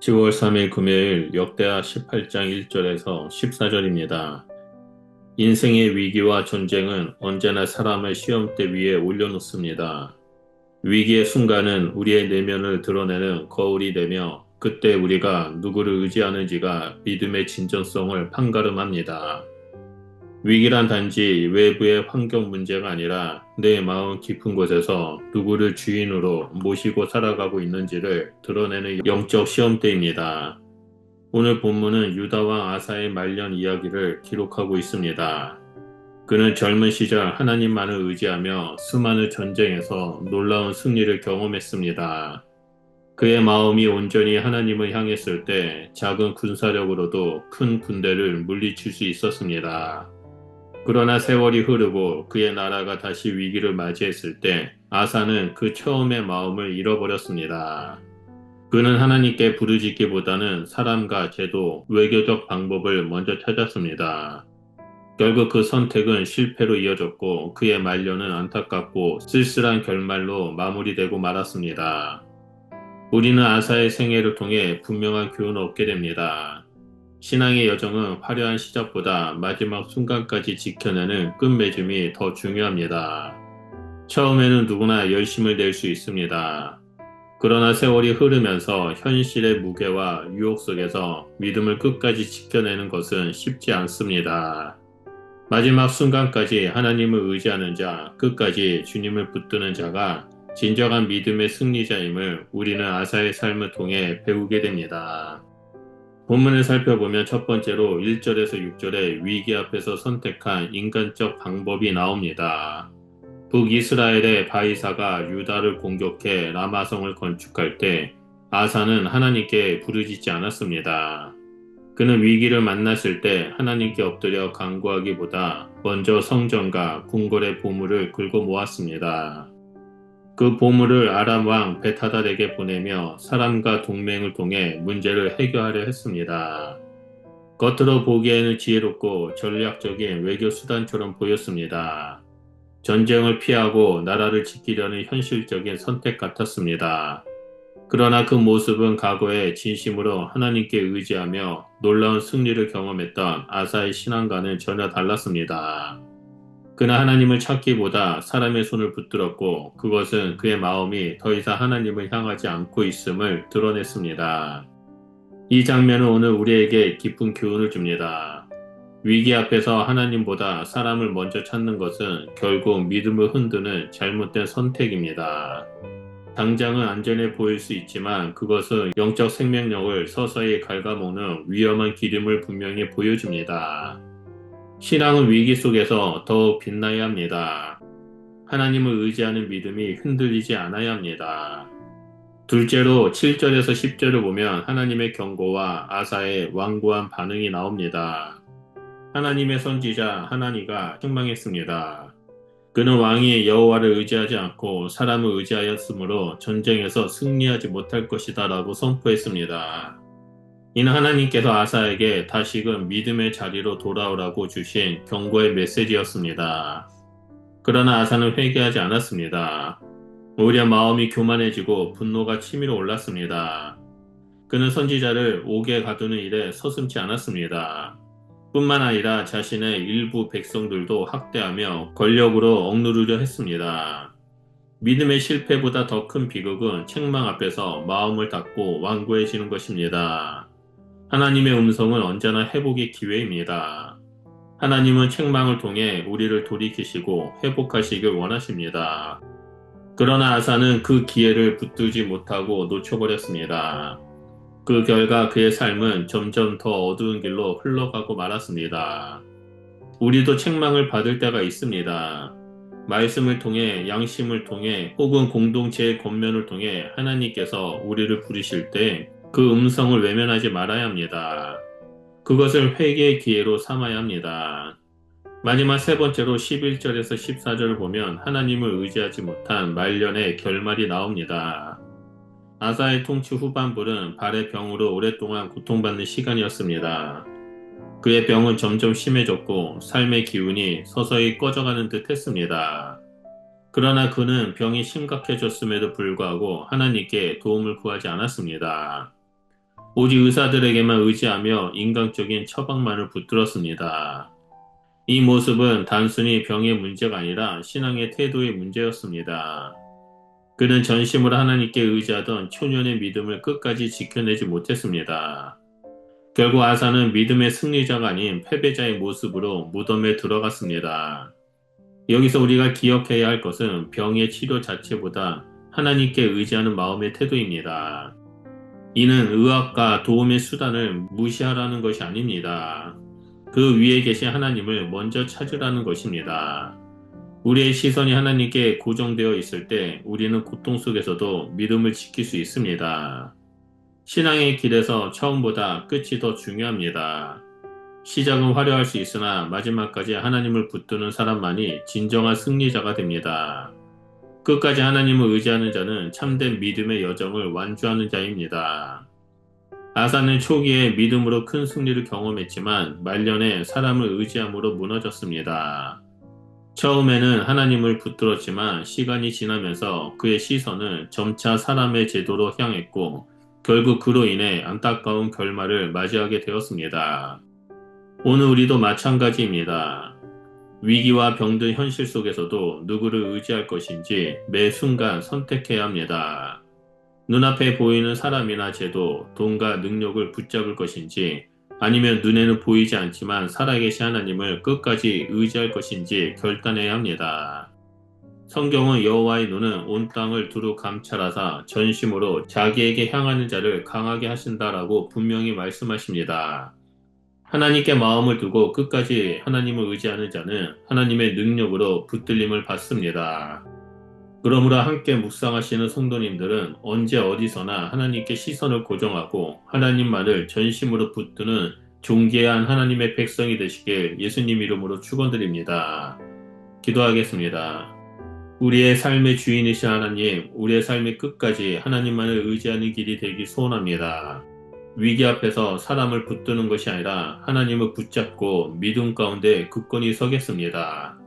10월 3일 금요일 역대하 18장 1절에서 14절입니다. 인생의 위기와 전쟁은 언제나 사람을 시험대 위에 올려놓습니다. 위기의 순간은 우리의 내면을 드러내는 거울이 되며 그때 우리가 누구를 의지하는지가 믿음의 진정성을 판가름합니다. 위기란 단지 외부의 환경 문제가 아니라 내 마음 깊은 곳에서 누구를 주인으로 모시고 살아가고 있는지를 드러내는 영적 시험대입니다. 오늘 본문은 유다와 아사의 말년 이야기를 기록하고 있습니다. 그는 젊은 시절 하나님만을 의지하며 수많은 전쟁에서 놀라운 승리를 경험했습니다. 그의 마음이 온전히 하나님을 향했을 때 작은 군사력으로도 큰 군대를 물리칠 수 있었습니다. 그러나 세월이 흐르고 그의 나라가 다시 위기를 맞이했을 때 아사는 그 처음의 마음을 잃어버렸습니다. 그는 하나님께 부르짖기보다는 사람과 제도, 외교적 방법을 먼저 찾았습니다. 결국 그 선택은 실패로 이어졌고 그의 말년은 안타깝고 쓸쓸한 결말로 마무리되고 말았습니다. 우리는 아사의 생애를 통해 분명한 교훈을 얻게 됩니다. 신앙의 여정은 화려한 시작보다 마지막 순간까지 지켜내는 끝맺음이 더 중요합니다. 처음에는 누구나 열심을 낼 수 있습니다. 그러나 세월이 흐르면서 현실의 무게와 유혹 속에서 믿음을 끝까지 지켜내는 것은 쉽지 않습니다. 마지막 순간까지 하나님을 의지하는 자, 끝까지 주님을 붙드는 자가 진정한 믿음의 승리자임을 우리는 아사의 삶을 통해 배우게 됩니다. 본문을 살펴보면 첫 번째로 1절에서 6절에 위기 앞에서 선택한 인간적 방법이 나옵니다. 북이스라엘의 바이사가 유다를 공격해 라마성을 건축할 때 아사는 하나님께 부르짖지 않았습니다. 그는 위기를 만났을 때 하나님께 엎드려 간구하기보다 먼저 성전과 궁궐의 보물을 긁어 모았습니다. 그 보물을 아람 왕 베타달에게 보내며 사람과 동맹을 통해 문제를 해결하려 했습니다. 겉으로 보기에는 지혜롭고 전략적인 외교 수단처럼 보였습니다. 전쟁을 피하고 나라를 지키려는 현실적인 선택 같았습니다. 그러나 그 모습은 과거에 진심으로 하나님께 의지하며 놀라운 승리를 경험했던 아사의 신앙과는 전혀 달랐습니다. 그는 하나님을 찾기보다 사람의 손을 붙들었고 그것은 그의 마음이 더 이상 하나님을 향하지 않고 있음을 드러냈습니다. 이 장면은 오늘 우리에게 깊은 교훈을 줍니다. 위기 앞에서 하나님보다 사람을 먼저 찾는 것은 결국 믿음을 흔드는 잘못된 선택입니다. 당장은 안전해 보일 수 있지만 그것은 영적 생명력을 서서히 갉아먹는 위험한 기름을 분명히 보여줍니다. 신앙은 위기 속에서 더욱 빛나야 합니다. 하나님을 의지하는 믿음이 흔들리지 않아야 합니다. 둘째로 7절에서 10절을 보면 하나님의 경고와 아사의 완고한 반응이 나옵니다. 하나님의 선지자 하나니가 책망했습니다. 그는 왕이 여호와를 의지하지 않고 사람을 의지하였으므로 전쟁에서 승리하지 못할 것이다 라고 선포했습니다. 이는 하나님께서 아사에게 다시금 믿음의 자리로 돌아오라고 주신 경고의 메시지였습니다. 그러나 아사는 회개하지 않았습니다. 오히려 마음이 교만해지고 분노가 치밀어 올랐습니다. 그는 선지자를 옥에 가두는 일에 서슴지 않았습니다. 뿐만 아니라 자신의 일부 백성들도 학대하며 권력으로 억누르려 했습니다. 믿음의 실패보다 더 큰 비극은 책망 앞에서 마음을 닫고 완고해지는 것입니다. 하나님의 음성은 언제나 회복의 기회입니다. 하나님은 책망을 통해 우리를 돌이키시고 회복하시길 원하십니다. 그러나 아사는 그 기회를 붙들지 못하고 놓쳐버렸습니다. 그 결과 그의 삶은 점점 더 어두운 길로 흘러가고 말았습니다. 우리도 책망을 받을 때가 있습니다. 말씀을 통해 양심을 통해 혹은 공동체의 권면을 통해 하나님께서 우리를 부르실 때 그 음성을 외면하지 말아야 합니다. 그것을 회개의 기회로 삼아야 합니다. 마지막 세 번째로 11절에서 14절을 보면 하나님을 의지하지 못한 말년의 결말이 나옵니다. 아사의 통치 후반부는 발의 병으로 오랫동안 고통받는 시간이었습니다. 그의 병은 점점 심해졌고 삶의 기운이 서서히 꺼져가는 듯 했습니다. 그러나 그는 병이 심각해졌음에도 불구하고 하나님께 도움을 구하지 않았습니다. 오직 의사들에게만 의지하며 인간적인 처방만을 붙들었습니다. 이 모습은 단순히 병의 문제가 아니라 신앙의 태도의 문제였습니다. 그는 전심으로 하나님께 의지하던 초년의 믿음을 끝까지 지켜내지 못했습니다. 결국 아사는 믿음의 승리자가 아닌 패배자의 모습으로 무덤에 들어갔습니다. 여기서 우리가 기억해야 할 것은 병의 치료 자체보다 하나님께 의지하는 마음의 태도입니다. 이는 의학과 도움의 수단을 무시하라는 것이 아닙니다. 그 위에 계신 하나님을 먼저 찾으라는 것입니다. 우리의 시선이 하나님께 고정되어 있을 때 우리는 고통 속에서도 믿음을 지킬 수 있습니다. 신앙의 길에서 처음보다 끝이 더 중요합니다. 시작은 화려할 수 있으나 마지막까지 하나님을 붙드는 사람만이 진정한 승리자가 됩니다. 끝까지 하나님을 의지하는 자는 참된 믿음의 여정을 완주하는 자입니다. 아사는 초기에 믿음으로 큰 승리를 경험했지만 말년에 사람을 의지함으로 무너졌습니다. 처음에는 하나님을 붙들었지만 시간이 지나면서 그의 시선은 점차 사람의 제도로 향했고 결국 그로 인해 안타까운 결말을 맞이하게 되었습니다. 오늘 우리도 마찬가지입니다. 위기와 병든 현실 속에서도 누구를 의지할 것인지 매 순간 선택해야 합니다. 눈앞에 보이는 사람이나 제도, 돈과 능력을 붙잡을 것인지 아니면 눈에는 보이지 않지만 살아계신 하나님을 끝까지 의지할 것인지 결단해야 합니다. 성경은 여호와의 눈은 온 땅을 두루 감찰하사 전심으로 자기에게 향하는 자를 강하게 하신다라고 분명히 말씀하십니다. 하나님께 마음을 두고 끝까지 하나님을 의지하는 자는 하나님의 능력으로 붙들림을 받습니다. 그러므로 함께 묵상하시는 성도님들은 언제 어디서나 하나님께 시선을 고정하고 하나님만을 전심으로 붙드는 존귀한 하나님의 백성이 되시길 예수님 이름으로 축원드립니다. 기도하겠습니다. 우리의 삶의 주인이신 하나님, 우리의 삶의 끝까지 하나님만을 의지하는 길이 되기 소원합니다. 위기 앞에서 사람을 붙드는 것이 아니라 하나님을 붙잡고 믿음 가운데 굳건히 서겠습니다.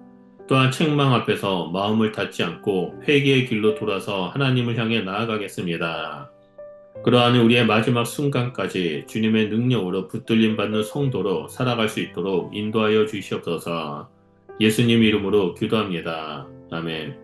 또한 책망 앞에서 마음을 닫지 않고 회개의 길로 돌아서 하나님을 향해 나아가겠습니다. 그러한 우리의 마지막 순간까지 주님의 능력으로 붙들림 받는 성도로 살아갈 수 있도록 인도하여 주시옵소서 예수님 이름으로 기도합니다. 아멘.